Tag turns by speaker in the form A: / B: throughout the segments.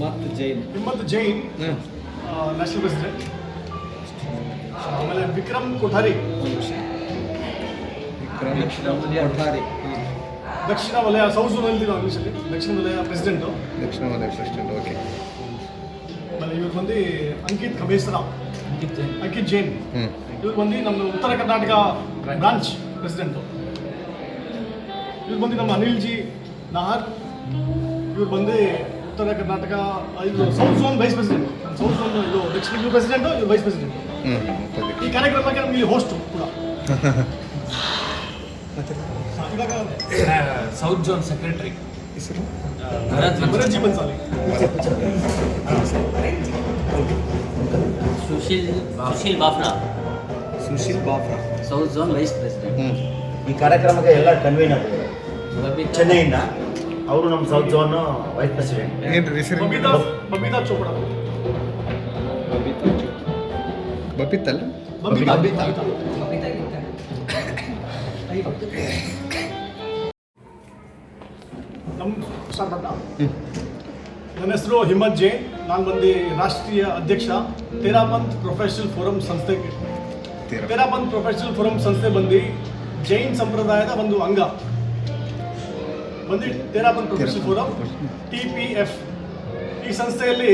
A: ಮತ್ತು Jain.
B: Himmat Jain national president ಆಮೇಲೆ ವಿಕ್ರಮ್ ಕೊಠಾರಿ.
A: ವಿಕ್ರಮ್ ಕೊಠಾರಿ.
B: ದಕ್ಷಿಣ ವಲಯ ಸೌತ್ ಝೋನ್ ಅಲ್ಲಿ? ಇಂಗ್ಲೀಷಲ್ಲಿ ದಕ್ಷಿಣ ವಲಯ ಪ್ರೆಸಿಡೆಂಟು
C: ದಕ್ಷಿಣ ವಲಯ ಪ್ರೆಸಿಡೆಂಟ್ ಓಕೆ
B: ಆಮೇಲೆ ಇವ್ರು ಬಂದು ಅಂಕಿತ್ ಕಬೇಸರ. ಅಂಕಿತ್ ಜೈನ್.
C: ಹ್ಞೂ
B: ಇವ್ರು ಬಂದು ನಮ್ಮ ಉತ್ತರ ಕರ್ನಾಟಕ ಬ್ರಾಂಚ್ ಪ್ರೆಸಿಡೆಂಟು ಇವ್ರು ಬಂದು ನಮ್ಮ ಅನಿಲ್ ಜಿ ನಹಾರ್. ಇವ್ರು ಬಂದು ಉತ್ತರ ಕರ್ನಾಟಕ ಇದು south zone vice president south zone ಇದು ದಕ್ಷಿಣ ಇವ್ರು ಪ್ರೆಸಿಡೆಂಟು ಇವ್ರು ವೈಸ್ ಪ್ರೆಸಿಡೆಂಟ್
C: ಹ್ಞೂ
B: ಈ ಕಾರ್ಯಕ್ರಮಕ್ಕೆ ನಮ್ಗೆ ಇಲ್ಲಿ ಹೋಸ್ಟ್ ಕೂಡ ಇವಾಗ
D: ಸೌತ್ ಝೋನ್ ಸೆಕ್ರೆಟರಿ
C: ಹೆಸರು
B: Bharat G Bansali
E: Sushil Sushil Bafra
A: Sushil Bafra
E: south zone vice president
C: ಹ್ಞೂ
F: ಈ ಕಾರ್ಯಕ್ರಮಕ್ಕೆ ಎಲ್ಲ ಕನ್ವೀನರ್
E: ಬಬಿತಾ
F: ಚೆನ್ನೈಯಿಂದ ಅವರು ನಮ್ಮ ಸೌತ್ ಝೋನ್ ವೈಸ್ ಪ್ರೆಸಿಡೆಂಟ್
C: ಏನ್ರಿ ಹೆಸರು?
B: ಬಬಿತಾ ಬಬಿತಾ ಚೋಪಡಾ.
A: ಬಬಿತಾ
C: ಬಪಿತ್ತಲ್ಲ
B: ಬಬಿತಾ.
A: ಬಬಿತಾ.
B: ನಮ್ಮ ಸ್ಟಾರ್ಟ್? ನನ್ನ ಹೆಸರು ಹಿಮ್ಮತ್ ಜೈನ್ ನಾನು ಬಂದು ರಾಷ್ಟ್ರೀಯ ಅಧ್ಯಕ್ಷ ತೇರಾಪಂತ್ ಪ್ರೊಫೆಷನಲ್ ಫೋರಂ ಸಂಸ್ಥೆಗೆ.
C: ತೀರ
B: ತೇರಾಪಂತ್ ಪ್ರೊಫೆಷನಲ್ ಫೋರಂ ಸಂಸ್ಥೆ ಬಂದು ಜೈನ್ ಸಂಪ್ರದಾಯದ ಒಂದು ಅಂಗ. ಬಂದು Terapanth professional T P F ಈ ಸಂಸ್ಥೆಯಲ್ಲಿ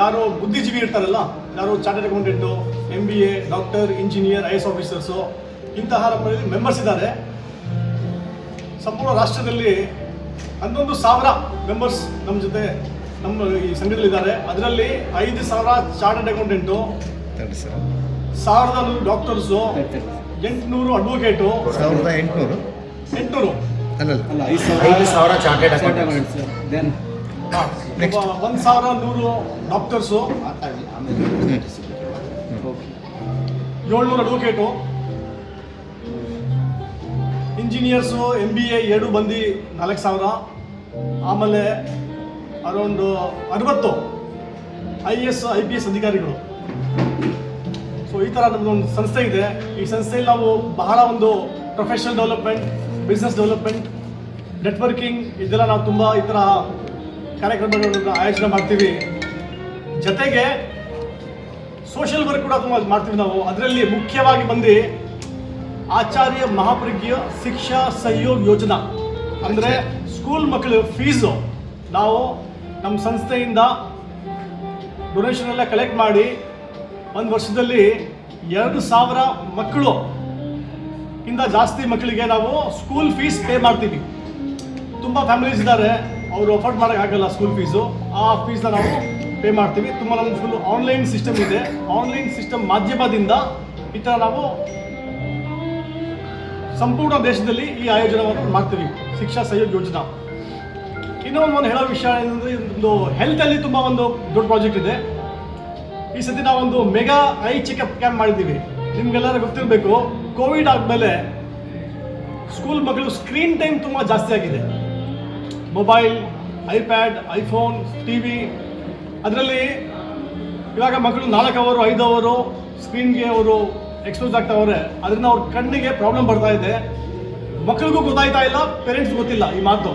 B: ಯಾರು ಬುದ್ಧಿಜೀವಿ ಇರ್ತಾರಲ್ಲ ಯಾರು chartered accountant M B A doctor engineer I S officers ಇಂತಹ ಮೆಂಬರ್ಸ್ ಇದ್ದಾರೆ. ಸಂಪೂರ್ಣ ರಾಷ್ಟ್ರದಲ್ಲಿ ಹನ್ನೊಂದು ಸಾವಿರ ಮೆಂಬರ್ಸ್ ನಮ್ಮ ಜೊತೆ ನಮ್ಮ ಈ ಸಂಘದಲ್ಲಿದ್ದಾರೆ. ಅದರಲ್ಲಿ ಐದು ಸಾವಿರ ಚಾರ್ಟರ್ಡ್ ಅಕೌಂಟೆಂಟು ಸಾವಿರದ ನೂರು ಡಾಕ್ಟರ್ಸು ಎಂಟುನೂರು ಅಡ್ವೊಕೇಟು
C: ಎಂಟುನೂರು. ಅಲ್ಲಲ್ಲ.
A: ಅಲ್ಲ ಐದು
F: ಐದು ಸಾವಿರ chartered
A: chart
F: accountants
A: sir then.
B: ಒಂದು ಸಾವಿರ ನೂರು ಡಾಕ್ಟರ್ಸು ಏಳ್ನೂರು advocate engineers M B A ಎರಡು ಬಂದು ನಾಲ್ಕು ಸಾವಿರ. ಆಮೇಲೆ ಅರೌಂಡ್ ಅರವತ್ತು I S I P S ಅಧಿಕಾರಿಗಳು. ಸೊ ಈ ಥರ ನಮ್ಮದೊಂದು ಸಂಸ್ಥೆ ಇದೆ. ಈ ಸಂಸ್ಥೆಯಲ್ಲಿ ನಾವು ಬಹಳ ಒಂದು professional development business development networking ಇದೆಲ್ಲ ನಾವು ತುಂಬ ಈ ಥರ ಕಾರ್ಯಕ್ರಮಗಳನ್ನು ಆಯೋಜನೆ ಮಾಡ್ತೀವಿ. ಜೊತೆಗೆ ಸೋಷಿಯಲ್ ವರ್ಕ್ ಕೂಡ ತುಂಬ ಮಾಡ್ತೀವಿ ನಾವು. ಅದರಲ್ಲಿ ಮುಖ್ಯವಾಗಿ ಬಂದು ಆಚಾರ್ಯ ಮಹಾಪ್ರಜ್ಞ ಶಿಕ್ಷಾ ಸಹಯೋಗ ಯೋಜನಾ. ಅಂದರೆ ಸ್ಕೂಲ್ ಮಕ್ಕಳು ಫೀಸು ನಾವು ನಮ್ಮ ಸಂಸ್ಥೆಯಿಂದ ಡೊನೇಷನ್ ಎಲ್ಲ ಕಲೆಕ್ಟ್ ಮಾಡಿ ಒಂದು ವರ್ಷದಲ್ಲಿ ಎರಡು ಸಾವಿರ ಮಕ್ಕಳು ಇಂದ ಜಾಸ್ತಿ ಮಕ್ಕಳಿಗೆ ನಾವು ಸ್ಕೂಲ್ ಫೀಸ್ ಪೇ ಮಾಡ್ತೀವಿ. ತುಂಬ ಫ್ಯಾಮಿಲೀಸ್ ಇದ್ದಾರೆ ಅವರು ಅಫೋರ್ಡ್ ಆಗಲ್ಲ ಸ್ಕೂಲ್ ಫೀಸು ಆ ಫೀಸ್ನ ನಾವು ಪೇ ಮಾಡ್ತೀವಿ. ತುಂಬ ನಮ್ಮ ಫುಲ್ ಆನ್ಲೈನ್ ಸಿಸ್ಟಮ್ ಇದೆ. ಆನ್ಲೈನ್ ಸಿಸ್ಟಮ್ ಮಾಧ್ಯಮದಿಂದ ಈ ಥರ ನಾವು ಸಂಪೂರ್ಣ ದೇಶದಲ್ಲಿ ಈ ಆಯೋಜನವನ್ನು ಮಾಡ್ತೀವಿ. ಶಿಕ್ಷಾ ಸಹಯೋಗ ಯೋಜನಾ. ಇನ್ನೊಂದು ಒಂದು ಹೇಳೋ ವಿಷಯ ಏನಂದರೆ ಒಂದು ಹೆಲ್ತಲ್ಲಿ ತುಂಬ ಒಂದು ದೊಡ್ಡ ಪ್ರಾಜೆಕ್ಟ್ ಇದೆ. ಈ ಸತಿ ನಾವೊಂದು ಮೆಗಾ ಐ ಚೆಕಪ್ ಕ್ಯಾಂಪ್ ಮಾಡಿದ್ದೀವಿ. ನಿಮ್ಗೆಲ್ಲರೂ ಗೊತ್ತಿರಬೇಕು ಕೋವಿಡ್ ಆದಮೇಲೆ ಸ್ಕೂಲ್ ಮಕ್ಕಳು ಸ್ಕ್ರೀನ್ ಟೈಮ್ ತುಂಬ ಜಾಸ್ತಿ ಆಗಿದೆ. ಮೊಬೈಲ್ ಐಪ್ಯಾಡ್ ಐಫೋನ್ ಟಿವಿ ಅದರಲ್ಲಿ ಇವಾಗ ಮಕ್ಕಳು ನಾಲ್ಕು ಅವರು ಐದು ಅವರು ಸ್ಕ್ರೀನ್ಗೆ ಅವರು ಎಕ್ಸ್ಪೋಸ್ ಆಗ್ತಾವ್ರೆ, ಅದರಿಂದ ಅವ್ರ ಕಣ್ಣಿಗೆ ಪ್ರಾಬ್ಲಮ್ ಬರ್ತಾ ಇದೆ. ಮಕ್ಕಳಿಗೂ ಗೊತ್ತಾಯ್ತಾ ಇಲ್ಲ ಪೇರೆಂಟ್ಸ್ ಗೊತ್ತಿಲ್ಲ ಈ ಮಾತು.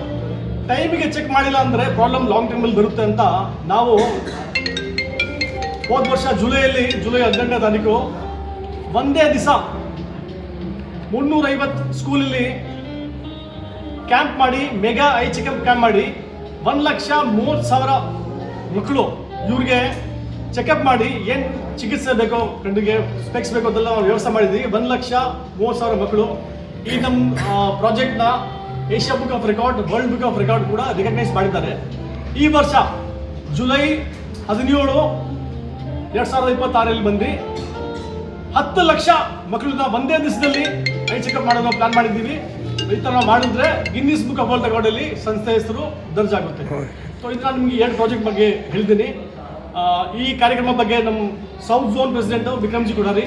B: ಟೈಮಿಗೆ ಚೆಕ್ ಮಾಡಿಲ್ಲ ಅಂದರೆ ಪ್ರಾಬ್ಲಮ್ ಲಾಂಗ್ ಟೈಮಲ್ಲಿ ಬರುತ್ತೆ ಅಂತ ನಾವು ಹೋದ ವರ್ಷ ಜುಲೈಯಲ್ಲಿ, ಜುಲೈ ಹದಿನೆಂಟನೇ ತಾರೀಕು ಒಂದೇ ದಿವಸ ಮುನ್ನೂರೈವತ್ತು ಸ್ಕೂಲಲ್ಲಿ ಕ್ಯಾಂಪ್ ಮಾಡಿ, ಮೆಗಾ ಐ ಚೆಕಪ್ ಕ್ಯಾಂಪ್ ಮಾಡಿ, ಒಂದು ಲಕ್ಷ ಮೂವತ್ತು ಸಾವಿರ ಮಕ್ಕಳು ಇವ್ರಿಗೆ ಚೆಕಪ್ ಮಾಡಿ ಏನು ಚಿಕಿತ್ಸೆ ಬೇಕೋ ಕಣ್ಣಿಗೆ ಸ್ಪೆಕ್ಸ್ ಬೇಕೋ ಅದೆಲ್ಲ ವ್ಯವಸ್ಥೆ ಮಾಡಿದ್ವಿ. ಒಂದು ಲಕ್ಷ ಮೂವತ್ತು ಸಾವಿರ ಮಕ್ಕಳು ಈ ನಮ್ಮ ಪ್ರಾಜೆಕ್ಟ್ನ Asia book of record world book of record ಕೂಡ ರಿಕಗ್ನೈಸ್ ಮಾಡಿದ್ದಾರೆ. ಈ ವರ್ಷ ಜುಲೈ ಹದಿನೇಳು, ಎರಡು ಸಾವಿರದ ಇಪ್ಪತ್ತಾರಲ್ಲಿ ಬಂದು ಹತ್ತು ಲಕ್ಷ ಮಕ್ಕಳನ್ನ ಒಂದೇ ದಿವಸದಲ್ಲಿ ಐ ಚೆಕಪ್ ಮಾಡೋದು ಪ್ಲಾನ್ ಮಾಡಿದ್ದೀವಿ. ಈ ಥರ ನಾವು ಮಾಡಿದ್ರೆ ಗಿನ್ನಿಸ್ ಬುಕ್ ಆಫ್ ವರ್ಲ್ಡ್ ರೆಕಾರ್ಡಲ್ಲಿ ಸಂಸ್ಥೆ ಹೆಸರು ದರ್ಜ್ ಆಗುತ್ತೆ ಸೊ ಇದನ್ನ ನಾನು ನಿಮಗೆ ಎರಡು ಪ್ರಾಜೆಕ್ಟ್ ಬಗ್ಗೆ ಹೇಳ್ತೀನಿ. ಈ ಕಾರ್ಯಕ್ರಮ ಬಗ್ಗೆ ನಮ್ಮ south zone president Vikramji Kothari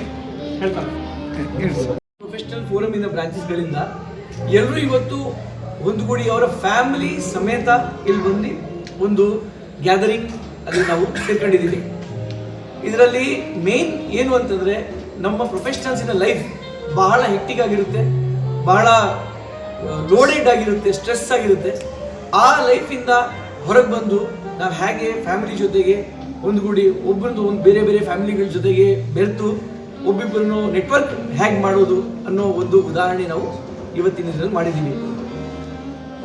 B: ಹೇಳ್ತಾರೆ.
G: ಪ್ರೊಫೆಷನಲ್ ಫೋರಮ್ ಇಂದ ಬ್ರಾಂಚಸ್ಗಳಿಂದ ಎಲ್ಲರೂ ಇವತ್ತು ಒಂದುಗೂಡಿ ಅವರ ಫ್ಯಾಮಿಲಿ ಸಮೇತ ಇಲ್ಲಿ ಬಂದು ಒಂದು ಗ್ಯಾದರಿಂಗ್ ಅಲ್ಲಿ ನಾವು ಸೇರ್ಕೊಂಡಿದ್ದೀವಿ. ಇದರಲ್ಲಿ ಮೇನ್ ಏನು ಅಂತಂದರೆ ನಮ್ಮ ಪ್ರೊಫೆಷನಲ್ಸಿನ ಲೈಫ್ ಬಹಳ ಹೆಕ್ಟಿಕ್ ಆಗಿರುತ್ತೆ, ಬಹಳ ಲೋಡೆಡ್ ಆಗಿರುತ್ತೆ ಸ್ಟ್ರೆಸ್ ಆಗಿರುತ್ತೆ. ಆ ಲೈಫಿಂದ ಹೊರಗೆ ಬಂದು ನಾವು ಹೇಗೆ ಫ್ಯಾಮಿಲಿ ಜೊತೆಗೆ ಒಂದುಗೂಡಿ ಒಬ್ಬರದ್ದು ಒಂದು ಬೇರೆ ಬೇರೆ ಫ್ಯಾಮಿಲಿಗಳ ಜೊತೆಗೆ ಬೆರೆತು ಒಬ್ಬಿಬ್ಬರನ್ನು ನೆಟ್ವರ್ಕ್ ಹೇಗೆ ಮಾಡೋದು ಅನ್ನೋ ಒಂದು ಉದಾಹರಣೆ ನಾವು ಇವತ್ತಿನ ದಿನದಲ್ಲಿ ಮಾಡಿದ್ದೀವಿ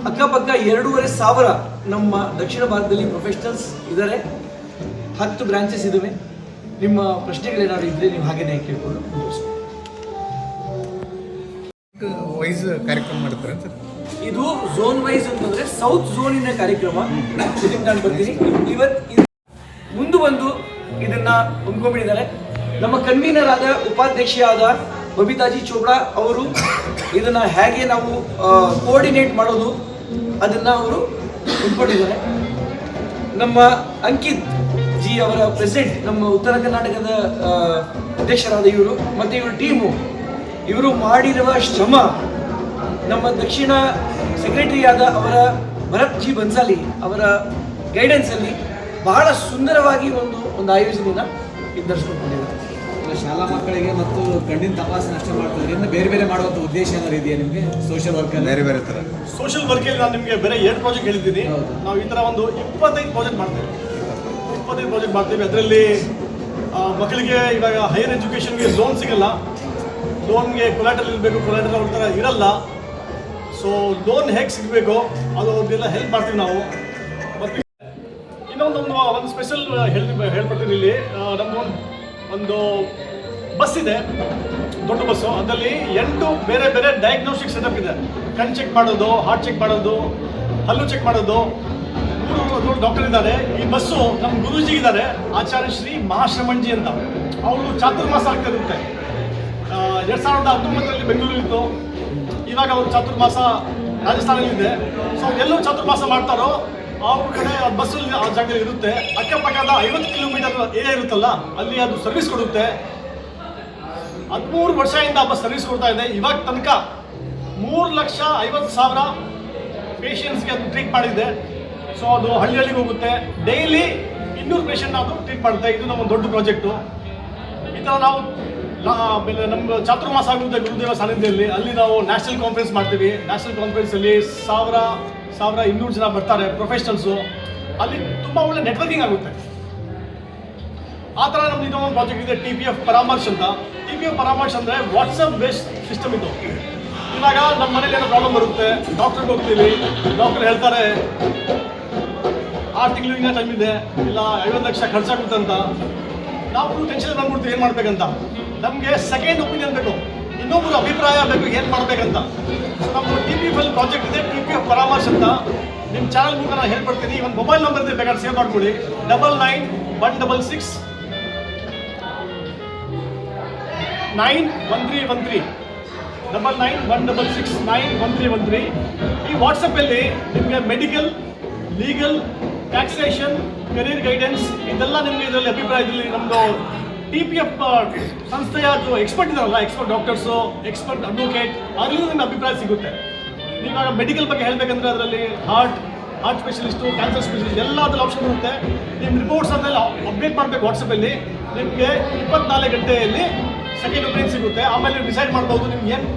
G: ಅಕ್ಕಪಕ್ಕ ಎರಡೂವರೆ ಸಾವಿರ ನಮ್ಮ ದಕ್ಷಿಣ ಭಾರತದಲ್ಲಿ ಪ್ರೊಫೆಷನಲ್ಸ್ ಇದ್ದಾರೆ ಹತ್ತು ಬ್ರಾಂಚಸ್ ಇದ್ದಾವೆ ನಿಮ್ಮ ಪ್ರಶ್ನೆಗಳೇನಾದ್ರು ಇದ್ರೆ ನೀವು ಹಾಗೇನೆ ಕೇಳ್ಕೊಂಡು ಮುಂದುವರಿಸಿ.
C: ವೈಸ್ ಕಾರ್ಯಕ್ರಮ ಮಾಡ್ತಾರೆ ಸರ್
G: ಇದು ಝೋನ್ ವೈಸ್ ಅಂತಂದ್ರೆ ಸೌತ್ ಝೋನಿನ ಕಾರ್ಯಕ್ರಮ. ಇದಕ್ಕೆ ನಾನು ಬರ್ತೀನಿ. ಇವತ್ತು ಮುಂದೆ ಬಂದು ಇದನ್ನ ಹೊಂದ್ಕೊಂಡಿದ್ದಾರೆ ನಮ್ಮ ಕನ್ವೀನರ್ ಆದ ಉಪಾಧ್ಯಕ್ಷೆಯಾದ ಬಬಿತಾಜಿ ಚೋಪ್ರಾ ಅವರು ಇದನ್ನ ಹೇಗೆ ನಾವು ಕೋಆರ್ಡಿನೇಟ್ ಮಾಡೋದು ಅದನ್ನ ಅವರು ಹೊಂದ್ಕೊಂಡಿದ್ದಾರೆ ನಮ್ಮ ಅಂಕಿತ್ ಜಿ ಅವರ ಪ್ರೆಸಿಡೆಂಟ್ ನಮ್ಮ ಉತ್ತರ ಕರ್ನಾಟಕದ ಅಧ್ಯಕ್ಷರಾದ ಇವರು ಮತ್ತು ಇವರ ಟೀಮು ಇವರು ಮಾಡಿರುವ ಶ್ರಮ ನಮ್ಮ ದಕ್ಷಿಣ ಸೆಕ್ರೆಟರಿ ಆದ ಅವರ ಭರತ್ ಜಿ ಬನ್ಸಾಲಿ ಅವರ ಗೈಡೆನ್ಸಲ್ಲಿ ಬಹಳ ಸುಂದರವಾಗಿ ಒಂದು ಒಂದು ಆಯೋಜನೆಯನ್ನು ನಿರ್ಧರಿಸ್ಕೊಂಡಿದ್ದಾರೆ.
A: ಶಾಲಾ ಮಕ್ಕಳಿಗೆ ಮತ್ತು ಕಣ್ಣಿನ ತಪಾಸಣೆ ಅಷ್ಟೇ ಮಾಡ್ತಾರೆ ಬೇರೆ ಬೇರೆ ಮಾಡುವಂಥ ಉದ್ದೇಶ ಏನಾದ್ರು ಇದೆಯಾ ನಿಮಗೆ? ಸೋಷಿಯಲ್ ವರ್ಕ್
C: ಬೇರೆ ಬೇರೆ ಥರ
B: ಸೋಷಿಯಲ್ ವರ್ಕಲ್ಲಿ ನಾನು ನಿಮಗೆ ಬೇರೆ ಎರಡು ಪ್ರಾಜೆಕ್ಟ್ ಹೇಳಿದ್ದೀನಿ. ನಾವು ಈ ಥರ ಒಂದು ಇಪ್ಪತ್ತೈದು ಪ್ರಾಜೆಕ್ಟ್ ಮಾಡ್ತೇವೆ ಇಪ್ಪತ್ತೈದು ಪ್ರಾಜೆಕ್ಟ್ ಮಾಡ್ತೀವಿ. ಅದರಲ್ಲಿ ಮಕ್ಕಳಿಗೆ ಇವಾಗ ಹೈಯರ್ ಎಜುಕೇಷನ್ಗೆ ಲೋನ್ ಸಿಗಲ್ಲ. ಲೋನ್ಗೆ ಕೊಲಾಟಲ್ ಇರಬೇಕು ಕೊಲಾಟಲ್ ಅವ್ರ ಇರಲ್ಲ. ಸೊ ಲೋನ್ ಹೇಗೆ ಸಿಗಬೇಕು, ಅದು ಅವ್ರಿಗೆಲ್ಲ ಹೆಲ್ಪ್ ಮಾಡ್ತೀವಿ ನಾವು. ಮತ್ತು ಇನ್ನೊಂದು ಒಂದು ಒಂದು ಸ್ಪೆಷಲ್ ಹೇಳಿ ಹೇಳ್ಬಿಡ್ತೀನಿ ಇಲ್ಲಿ. ನಮ್ಮ ಒಂದು ಬಸ್ ಇದೆ. ದೊಡ್ಡ ಬಸ್ಸು ಅದರಲ್ಲಿ ಎಂಟು ಬೇರೆ ಬೇರೆ ಡಯಾಗ್ನೋಸ್ಟಿಕ್ ಸೆಟಪ್ ಇದೆ. ಕಣ್ ಚೆಕ್ ಮಾಡೋದು ಹಾರ್ಟ್ ಚೆಕ್ ಮಾಡೋದು, ಹಲ್ಲು ಚೆಕ್ ಮಾಡೋದು. ಮೂರು ಡಾಕ್ಟರ್ ಇದ್ದಾರೆ ಈ ಬಸ್ಸು ನಮ್ಮ ಗುರುಜಿ ಇದ್ದಾರೆ ಆಚಾರ್ಯ ಶ್ರೀ ಮಹಾಶ್ರಮಣ್ಜಿ ಅಂತ. ಅವರು ಚಾತುರ್ಮಾಸ ಆಗ್ತಾ ಇರುತ್ತೆ ಎರಡು ಸಾವಿರದ ಹತ್ತೊಂಬತ್ತರಲ್ಲಿ ಬೆಂಗಳೂರಿತ್ತು ಇವಾಗ ಅವರು ಚಾತುರ್ಮಾಸ ರಾಜಸ್ಥಾನದಲ್ಲಿದೆ ಸೊ ಎಲ್ಲರೂ ಚಾತುರ್ಮಾಸ ಮಾಡ್ತಾರೋ, ಅವ್ರ ಕಡೆ ಬಸ್ಸಲ್ಲಿ ಆ ಜಾಗದಲ್ಲಿ ಇರುತ್ತೆ. ಅಕ್ಕಪಕ್ಕದ ಐವತ್ತು ಕಿಲೋಮೀಟರ್ ಏರಿಯಾ ಇರುತ್ತಲ್ಲ, ಅಲ್ಲಿ ಅದು ಸರ್ವಿಸ್ ಕೊಡುತ್ತೆ. ಹದಿಮೂರು ವರ್ಷದಿಂದ ಬಸ್ ಸರ್ವಿಸ್ ಕೊಡ್ತಾ ಇದೆ. ಇವಾಗ ತನಕ ಮೂರು ಲಕ್ಷ ಐವತ್ತು ಸಾವಿರ ಪೇಷಂಟ್ಸ್ಗೆ ಅದು ಟ್ರೀಟ್ ಮಾಡಿದೆ. ಸೊ ಅದು ಹಳ್ಳಿಯಲ್ಲಿ ಹೋಗುತ್ತೆ. ಡೈಲಿ ಇನ್ನೂರು ಪೇಷಂಟ್ ನಾವು ಟ್ರೀಟ್ ಮಾಡುತ್ತೆ ಇದು ನಮ್ಮ ದೊಡ್ಡ ಪ್ರಾಜೆಕ್ಟು ಈ ಥರ ನಾವು ನಮ್ಮ ಚಾತುರ್ಮಾಸ ಆಗುತ್ತೆ ಗುರುದೇವ ಸಾನ್ನಿಧ್ಯದಲ್ಲಿ ಅಲ್ಲಿ ನಾವು ನ್ಯಾಷನಲ್ ಕಾನ್ಫರೆನ್ಸ್ ಮಾಡ್ತೀವಿ. ನ್ಯಾಷನಲ್ ಕಾನ್ಫರೆನ್ಸಲ್ಲಿ ಸಾವಿರ ಸಾವಿರ ಇನ್ನೂರು ಜನ ಬರ್ತಾರೆ ಪ್ರೊಫೆಷನಲ್ಸು ಅಲ್ಲಿ ತುಂಬ ಒಳ್ಳೆ ನೆಟ್ವರ್ಕಿಂಗ್ ಆಗುತ್ತೆ. ಆ ಥರ ನಮ್ದು ಇನ್ನೊಂದು ಪ್ರಾಜೆಕ್ಟ್ ಇದೆ ಟಿ ಪಿ ಎಫ್ ಪರಾಮರ್ಶ್ ಅಂತ. ಟಿ ಪಿ ಎಫ್ ಪರಾಮರ್ಶ್ ಅಂದರೆ ವಾಟ್ಸಪ್ ಬೇಸ್ಡ್ ಸಿಸ್ಟಮ್ ಇದು. ಇವಾಗ ನಮ್ಮ ಮನೇಲಿ ಏನೋ ಪ್ರಾಬ್ಲಮ್ ಬರುತ್ತೆ ಡಾಕ್ಟ್ರಿಗೆ ಹೋಗ್ತೀವಿ ಡಾಕ್ಟರ್ ಹೇಳ್ತಾರೆ ಆರು ತಿಂಗಳು ಇನ್ನೂ ಟೈಮ್ ಇದೆ, ಇಲ್ಲ ಐವತ್ತು ಲಕ್ಷ ಖರ್ಚಾಗುತ್ತೆ ಅಂತ. ನಾವು ಟೆನ್ಷನ್ ಬಂದ್ಬಿಡ್ತೀವಿ, ಏನು ಮಾಡ್ಬೇಕಂತ. ನಮಗೆ ಸೆಕೆಂಡ್ ಒಪಿನಿಯನ್ ಬೇಕು. ಇನ್ನೊಬ್ಬರು ಅಭಿಪ್ರಾಯ ಬೇಕು, ಏನು ಮಾಡಬೇಕಂತ. ಸೊ ನಮ್ಮ ಟಿ ಪಿ ಎಫ್ ಪ್ರಾಜೆಕ್ಟ್ ಇದೆ ಟಿ ಪಿ ಎಫ್ ಪರಾಮರ್ಶ್ ಅಂತ. ನಿಮ್ಮ ಚಾನಲ್ ಮೂಲಕ ನಾನು ಹೇಳ್ಬಿಡ್ತೀನಿ ಒಂದು ಮೊಬೈಲ್ ನಂಬರ್ ಇದೆ, ಬೇಕಾದ್ರೆ ಸೇವ್ ಮಾಡ್ಕೊಳ್ಳಿ double nine one double six nine one three one three double nine one double six nine one three one three ಈ ವಾಟ್ಸಪ್ಪಲ್ಲಿ ನಿಮಗೆ medical legal taxation career guidance ಇದೆಲ್ಲ ನಿಮಗೆ ಇದರಲ್ಲಿ ಅಭಿಪ್ರಾಯದಲ್ಲಿ ನಮ್ಮದು ಟಿ ಪಿ ಎಫ್ ಸಂಸ್ಥೆಯ ಎಕ್ಸ್ಪರ್ಟ್ ಇದಾರಲ್ಲ ಎಕ್ಸ್ಪರ್ಟ್ ಡಾಕ್ಟರ್ಸು ಎಕ್ಸ್ಪರ್ಟ್ ಅಡ್ವೊಕೇಟ್ ಅದರಲ್ಲೂ ನಿಮ್ಮ ಅಭಿಪ್ರಾಯ ಸಿಗುತ್ತೆ. ನೀವು ಮೆಡಿಕಲ್ ಬಗ್ಗೆ ಹೇಳಬೇಕಂದ್ರೆ ಅದರಲ್ಲಿ heart heart specialist cancer specialist ಎಲ್ಲ ಅದ್ರಲ್ಲಿ ಆಪ್ಷನ್ ಇರುತ್ತೆ. ನಿಮ್ಮ ರಿಪೋರ್ಟ್ಸ್ ಅದೆಲ್ಲ ಅಪ್ಡೇಟ್ ಮಾಡಬೇಕು ವಾಟ್ಸಪ್ಪಲ್ಲಿ ನಿಮಗೆ ಇಪ್ಪತ್ನಾಲ್ಕು ಗಂಟೆಯಲ್ಲಿ ಸೆಕೆಂಡ್ ಒಪಿನಿಯನ್ ಸಿಗುತ್ತೆ. ಆಮೇಲೆ ಡಿಸೈಡ್ ಮಾಡ್ಬೋದು ನಿಮ್ಗೆ ಏನು